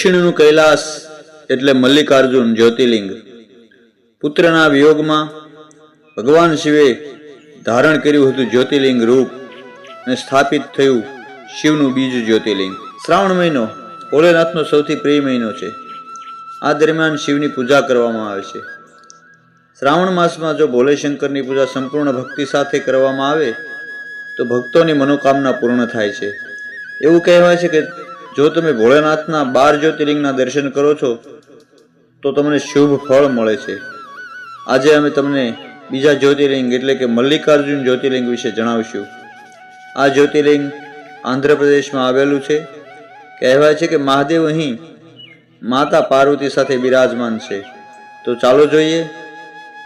દક્ષિણનું કૈલાસ એટલે મલ્લિકાર્જુન જ્યોતિર્લિંગ. પુત્રના વિયોગમાં ભગવાન શિવે ધારણ કર્યું હતું જ્યોતિર્લિંગ રૂપ અને સ્થાપિત થયું શિવનું બીજું જ્યોતિર્લિંગ. શ્રાવણ મહિનો ભોલેનાથનો સૌથી પ્રિય મહિનો છે. આ દરમિયાન શિવની પૂજા કરવામાં આવે છે. શ્રાવણ માસમાં જો ભોલેશંકરની પૂજા સંપૂર્ણ ભક્તિ સાથે કરવામાં આવે, તો ભક્તોની મનોકામના પૂર્ણ થાય છે. એવું કહેવાય છે કે જો તમે ભોળેનાથના બાર જ્યોતિર્લિંગના દર્શન કરો છો, તો તમને શુભ ફળ મળે છે. આજે અમે તમને બીજા જ્યોતિર્લિંગ એટલે કે મલ્લિકાર્જુન જ્યોતિર્લિંગ વિશે જણાવશું. આ જ્યોતિર્લિંગ આંધ્રપ્રદેશમાં આવેલું છે. કહેવાય છે કે મહાદેવ અહીં માતા પાર્વતી સાથે બિરાજમાન છે. તો ચાલો જોઈએ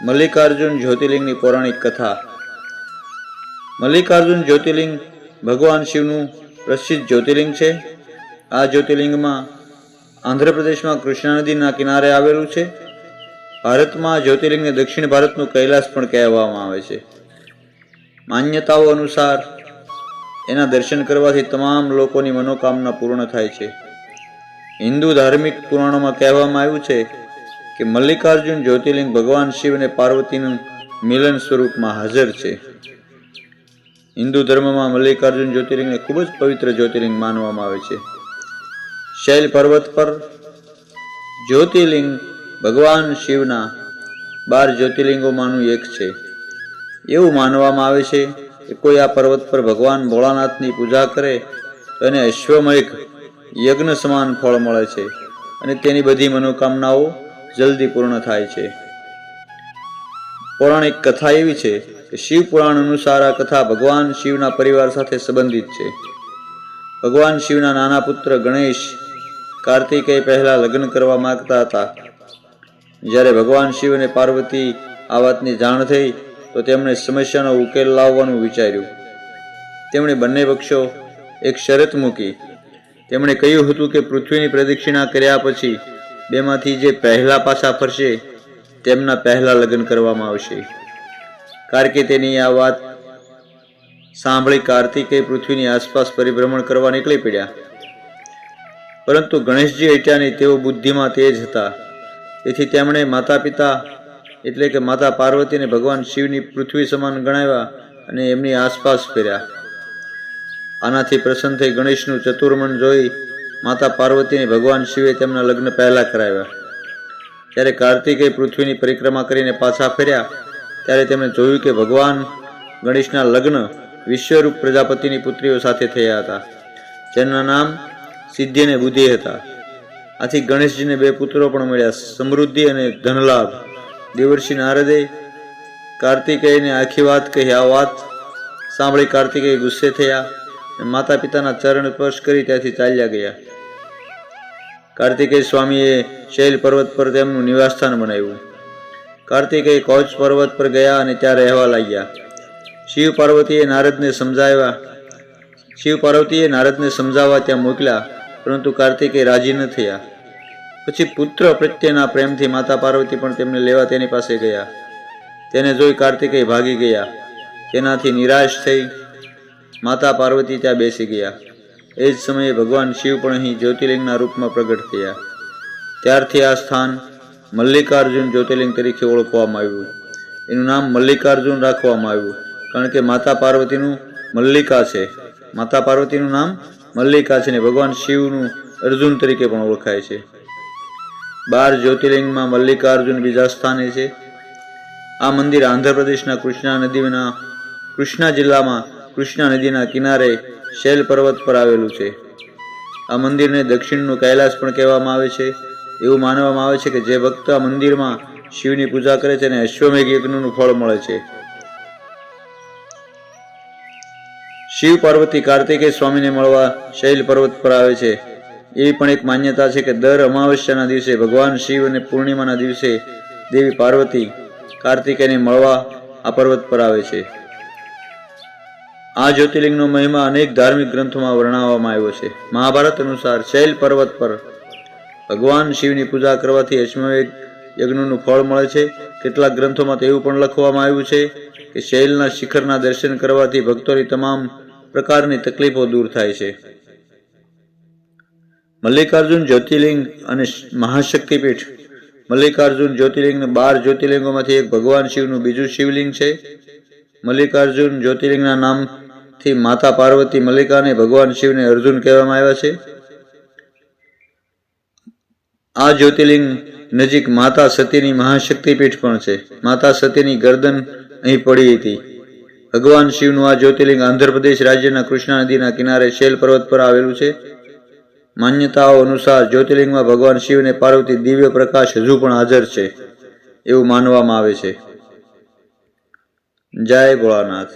મલ્લિકાર્જુન જ્યોતિર્લિંગની પૌરાણિક કથા. મલ્લિકાર્જુન જ્યોતિર્લિંગ ભગવાન શિવનું પ્રસિદ્ધ જ્યોતિર્લિંગ છે. આ જ્યોતિર્લિંગમાં આંધ્રપ્રદેશમાં કૃષ્ણા નદીના કિનારે આવેલું છે. ભારતમાં જ્યોતિર્લિંગને દક્ષિણ ભારતનું કૈલાસ પણ કહેવામાં આવે છે. માન્યતાઓ અનુસાર એના દર્શન કરવાથી તમામ લોકોની મનોકામના પૂર્ણ થાય છે. હિન્દુ ધાર્મિક પુરાણોમાં કહેવામાં આવ્યું છે કે મલ્લિકાર્જુન જ્યોતિર્લિંગ ભગવાન શિવ અને પાર્વતીનું મિલન સ્વરૂપમાં હાજર છે. હિન્દુ ધર્મમાં મલ્લિકાર્જુન જ્યોતિર્લિંગને ખૂબ જ પવિત્ર જ્યોતિર્લિંગ માનવામાં આવે છે. શૈલ પર્વત પર જ્યોતિર્લિંગ ભગવાન શિવના બાર જ્યોતિર્લિંગોમાંનું એક છે. એવું માનવામાં આવે છે કે કોઈ આ પર્વત પર ભગવાન ભોળાનાથની પૂજા કરે તો એને અશ્વમય યજ્ઞ સમાન ફળ મળે છે અને તેની બધી મનોકામનાઓ જલ્દી પૂર્ણ થાય છે. પૌરાણિક કથા એવી છે કે શિવ પુરાણ અનુસાર આ કથા ભગવાન શિવના પરિવાર સાથે સંબંધિત છે. ભગવાન શિવના નાના પુત્ર ગણેશ કાર્તિકેય પહેલા લગ્ન કરવા માંગતા હતા. જ્યારે ભગવાન શિવ અને પાર્વતી આ વાતની જાણ થઈ, તો તેમણે સમસ્યાનો ઉકેલ લાવવાનું વિચાર્યું. તેમણે બંને પક્ષો એક શરત મૂકી. તેમણે કહ્યું હતું કે પૃથ્વીની પ્રદક્ષિણા કર્યા પછી બેમાંથી જે પહેલા પાછા ફરશે, તેમના પહેલા લગ્ન કરવામાં આવશે. કાર્તિકેયની આ વાત સાંભળી કાર્તિકેય પૃથ્વીની આસપાસ પરિભ્રમણ કરવા નીકળી પડ્યા. પરંતુ ગણેશજી અટ્યાની તેઓ બુદ્ધિમાં તેજ હતા. તેથી તેમણે માતા પિતા એટલે કે માતા પાર્વતીને ભગવાન શિવની પૃથ્વી સમાન ગણાવ્યા અને એમની આસપાસ ફેર્યા. આનાથી પ્રસન્ન થઈ ગણેશનું ચતુર્મન જોઈ માતા પાર્વતીને ભગવાન શિવે તેમના લગ્ન પહેલાં કરાવ્યા. જ્યારે કાર્તિકે પૃથ્વીની પરિક્રમા કરીને પાછા ફેર્યા. ત્યારે તેમણે જોયું કે ભગવાન ગણેશના લગ્ન વિશ્વરૂપ પ્રજાપતિની પુત્રીઓ સાથે થયા હતા જેના નામ સિદ્ધિ અને બુદ્ધિ હતા. આથી ગણેશજીને બે પુત્રો પણ મળ્યા. સમૃદ્ધિ અને ધનલાભ. દેવર્ષિ નારદે કાર્તિકેયને આખી વાત કહી. આ વાત સાંભળી કાર્તિકેય ગુસ્સે થયા માતા પિતાના ચરણ સ્પર્શ કરી ત્યાંથી ચાલ્યા ગયા. કાર્તિકેય સ્વામીએ શૈલ પર્વત પર તેમનું નિવાસસ્થાન બનાવ્યું. કાર્તિકેય કૌચ પર્વત પર ગયા અને ત્યાં રહેવા લાગ્યા. શિવ પાર્વતીએ નારદને સમજાવ્યા શિવ પાર્વતીએ નારદને સમજાવવા ત્યાં મોકલ્યા, પરંતુ કાર્તિકે રાજી ન થયા. પછી પુત્ર પ્રત્યેના પ્રેમથી માતા પાર્વતી પણ તેમને લેવા તેની પાસે ગયા. તેને જોઈ કાર્તિકે ભાગી ગયા. તેનાથી નિરાશ થઈ માતા પાર્વતી ત્યાં બેસી ગયા. એ જ સમયે ભગવાન શિવ પણ અહીં જ્યોતિર્લિંગના રૂપમાં પ્રગટ થયા. ત્યારથી આ સ્થાન મલ્લિકાર્જુન જ્યોતિર્લિંગ તરીકે ઓળખવામાં આવ્યું. એનું નામ મલ્લિકાર્જુન રાખવામાં આવ્યું, કારણ કે માતા પાર્વતીનું મલ્લિકા છે. માતા પાર્વતીનું નામ મલ્લિકા છે ને ભગવાન શિવનું અર્જુન તરીકે પણ ઓળખાય છે. બાર જ્યોતિર્લિંગમાં મલ્લિકાર્જુન બીજા સ્થાને છે. આ મંદિર આંધ્રપ્રદેશના કૃષ્ણા નદીના કૃષ્ણા જિલ્લામાં કૃષ્ણા નદીના કિનારે શૈલ પર્વત પર આવેલું છે. આ મંદિરને દક્ષિણનું કૈલાસ પણ કહેવામાં આવે છે. એવું માનવામાં આવે છે કે જે ભક્ત આ મંદિરમાં શિવની પૂજા કરે છે અને અશ્વમેઘ યજ્ઞનું ફળ મળે છે. શિવ પાર્વતી કાર્તિકેય સ્વામીને મળવા શૈલ પર્વત પર આવે છે. એવી પણ એક માન્યતા છે કે દર અમાવસ્યાના દિવસે ભગવાન શિવ અને પૂર્ણિમાના દિવસે દેવી પાર્વતી કાર્તિકેયને મળવા આ પર્વત પર આવે છે. આ જ્યોતિર્લિંગનો મહિમા અનેક ધાર્મિક ગ્રંથોમાં વર્ણવવામાં આવ્યો છે. મહાભારત અનુસાર શૈલ પર્વત પર ભગવાન શિવની પૂજા કરવાથી અશ્વમેઘ યજ્ઞનું ફળ મળે છે. કેટલાક ગ્રંથોમાં તો એવું પણ લખવામાં આવ્યું છે કે શૈલના શિખરના દર્શન કરવાથી ભક્તોની તમામ પ્રકારની તકલીફો દૂર થાય છે. મલ્લિકાર્જુન જ્યોતિર્લિંગ અને મહાશક્તિપીઠ. મલ્લિકાર્જુન જ્યોતિર્લિંગ બાર જ્યોતિર્લિંગોમાંથી એક ભગવાન શિવનું બીજું શિવલિંગ છે. મલ્લિકાર્જુન જ્યોતિર્લિંગના નામથી માતા પાર્વતી મલ્લિકાને ભગવાન શિવને અર્જુન કહેવામાં આવ્યા છે. આ જ્યોતિર્લિંગ નજીક માતા સતીની મહાશક્તિપીઠ પણ છે. માતા સતીની ગરદન અહીં પડી હતી. ભગવાન શિવનું આ જ્યોતિર્લિંગ આંધ્રપ્રદેશ રાજ્યના કૃષ્ણા નદીના કિનારે શેલ પર્વત પર આવેલું છે. માન્યતાઓ અનુસાર જ્યોતિર્લિંગમાં ભગવાન શિવ અને પાર્વતી દિવ્ય પ્રકાશ હજુ પણ હાજર છે, એવું માનવામાં આવે છે. જય ભોળાનાથ.